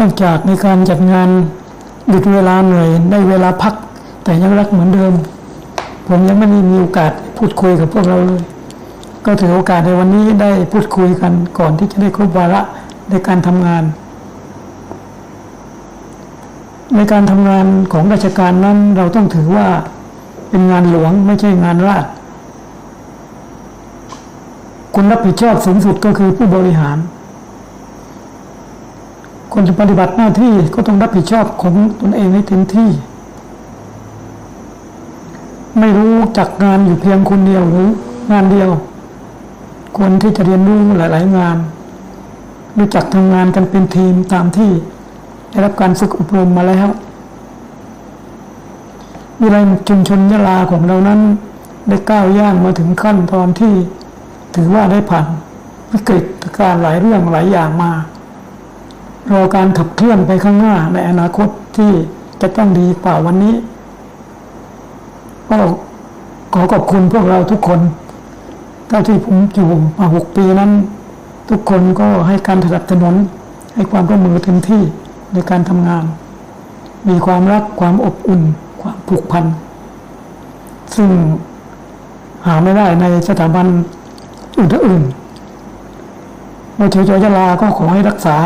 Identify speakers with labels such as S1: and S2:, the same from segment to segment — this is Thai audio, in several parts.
S1: นอกจากในการจัดงานหยุดเวลาเหนื่อยได้เวลาพัก แต่ยังรักเหมือนเดิม ผมยังไม่ได้มีโอกาสพูดคุยกับพวกเราเลย ก็ถือโอกาสในวันนี้ได้พูดคุยกันก่อนที่จะได้ครบวาระในการทำงาน ในการทำงานของราชการนั้นเราต้องถือว่าเป็นงานหลวงไม่ใช่งานราชคนรับผิดชอบสูงสุดก็คือผู้บริหาร คนจะปฏิบัติหน้าที่ก็ต้องรับผิดชอบของตนเองให้เต็มที่ ไม่รู้จักงานอยู่เพียงคนเดียวหรืองานเดียว ควรที่จะเรียนรู้หลาย ๆ งาน รู้จักทำงานกันเป็นทีมตามที่ได้รับการฝึกอบรมมาแล้ววิไลชุมชนยะลาของเรานั้น ได้ก้าวย่างมาถึงขั้นตอนที่ ถือว่าได้ผ่านวิกฤตการณ์หลายเรื่องหลายอย่างมา รอการขับเคลื่อนไปข้างหน้าในอนาคตที่จะต้องดีกว่าวันนี้ก็ขอขอบคุณพวกเราทุกคน เท่าที่ผมอยู่มาหกปีนั้น ทุกคนก็ให้การสนับสนุนให้ความร่วมมือเต็มที่ในการทำงาน มีความรักความอบอุ่น ความผูกพัน ซึ่งหาไม่ได้ในสถาบันอื่นๆมชจยะลาก็ขอให้รักษา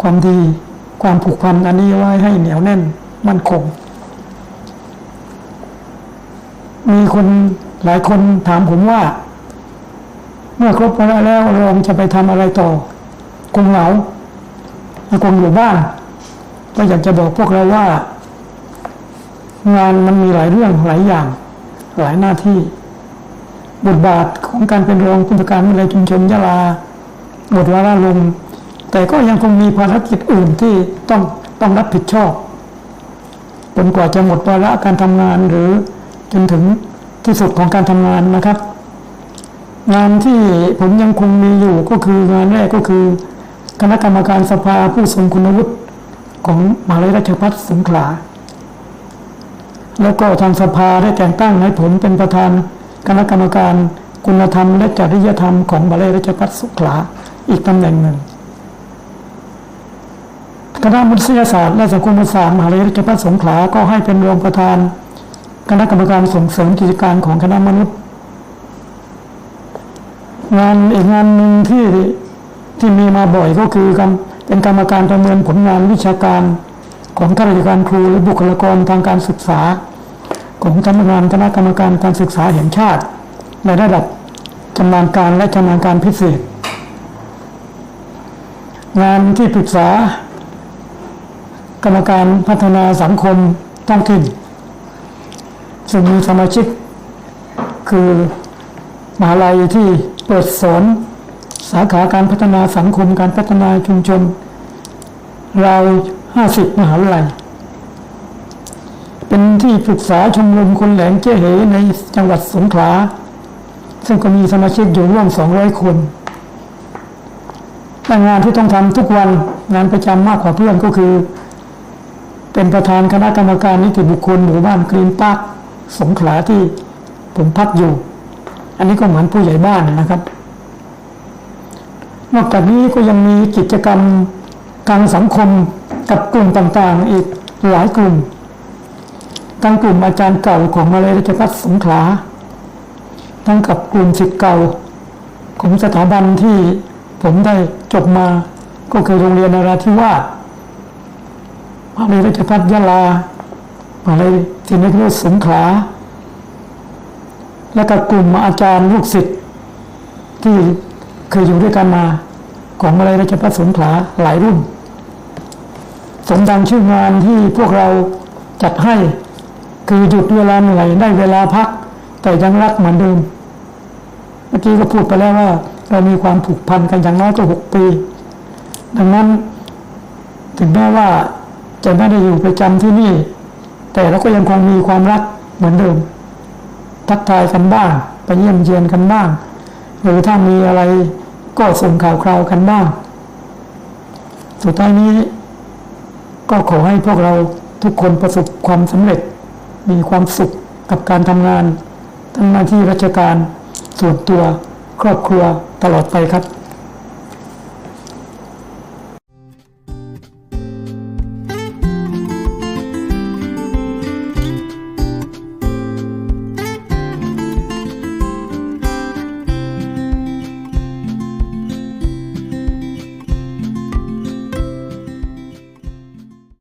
S1: ความดี ความผูกพันอันนี้ไว้ให้เหนียวแน่นมั่นคง มีคนหลายคนถามผมว่า เมื่อครบวาระแล้วรองจะไปทำอะไรต่อคงเหงาคงอยู่บ้านก็อยากจะบอกพวกเราว่า งานมันมีหลายเรื่องหลายอย่าง หลายหน้าที่ บทบาทของการเป็นรองผู้จัดการวิทยาลัยชุมชนยะลาหมดวาระลง แต่ก็ยังคงมีภารกิจอื่นที่ต้องต้องรับผิดชอบจนกว่าจะหมดวาระการทำงานหรือจนถึงที่สุดของการทำงานนะครับ งานที่ผมยังคงมีอยู่ก็คืองานแรกก็คือ คณะกรรมการสภาผู้ทรงคุณวุฒิของมหาวิทยาลัยราชภัฏสงขลาแล้วก็ทางสภาได้แต่งตั้งให้ผมเป็นประธานคณะกรรมการคุณธรรมและจริยธรรมของมหาวิทยาลัยราชภัฏสงขลาอีกตำแหน่งหนึ่ง คณะมนุษยศาสตร์และสังคมศาสตร์มหาวิทยาลัยราชภัฏสงขลาก็ให้เป็นรองประธาน คณะกรรมการส่งเสริมกิจการของคณะมนุษย์ งานอีกงานหนึ่งที่ที่มีมาบ่อยก็คือการเป็นกรรมการประเมินผลงานวิชาการของข้าราชการครูและบุคลากรทางการศึกษา ของสำนักงานคณะกรรมการการศึกษาแห่งชาติ ในระดับชำนาญการและชำนาญการพิเศษ งานที่ปรึกษา กรรมการพัฒนาสังคมท้องถิ่นซึ่งมีสมาชิก คือมหาลัยที่เปิดสอนสาขาการพัฒนาสังคมการพัฒนาชุมชนราวห้าสิบมหาลัย เป็นที่ปรึกษาชมรมคนแหลงเจ้เหในจังหวัดสงขลาซึ่งก็มีสมาชิกอยู่ร่วมสองร้อยคนงานที่ต้องทำทุกวันงานประจำมากกว่าเพื่อนก็คือ เป็นประธานคณะกรรมการนิติบุคคลหมู่บ้านกรีนปาร์คสงขลาที่ผมพักอยู่ อันนี้ก็เหมือนผู้ใหญ่บ้านนะครับ นอกจากนี้ก็ยังมีกิจกรรมทางสังคมกับกลุ่มต่างๆ อีกหลายกลุ่มทั้งกลุ่มอาจารย์เก่าของมาเลยราชพัฒสงขลา ทั้งกับกลุ่มศิษย์เก่า ของสถาบันที่ผมได้จบมา ก็คือโรงเรียนนาราธิวาสมหา วิทยาลัยราชพัฒยะลามหาวิทยาลัยศรีนครินทร์สงขลาและกับกลุ่มอาจารย์ลูกศิษย์ที่เคยอยู่ด้วยกันมาของมาลัยราชพัฒสงขลาหลายรุ่น สมดังชื่องานที่พวกเราจัดให้ คือหยุดเวลาเหนื่อยได้เวลาพัก แต่ยังรักเหมือนเดิมเมื่อกี้ก็พูดไปแล้วว่า เรามีความผูกพันกันอย่างน้อยก็หกปี ดังนั้นถึงแม้ว่า จะไม่ได้อยู่ประจำที่นี่ แต่เราก็ยังคงมีความรักเหมือนเดิม ทักทายกันบ้าง ไปเยี่ยมเยียนกันบ้าง หรือถ้ามีอะไรก็ส่งข่าวคราวกันบ้าง สุดท้ายนี้ ก็ขอให้พวกเราทุกคนประสบความสำเร็จ มีความสุขกับการทำงาน ทั้งหน้าที่ราชการ ส่วนตัวครอบครัวตลอดไปครับ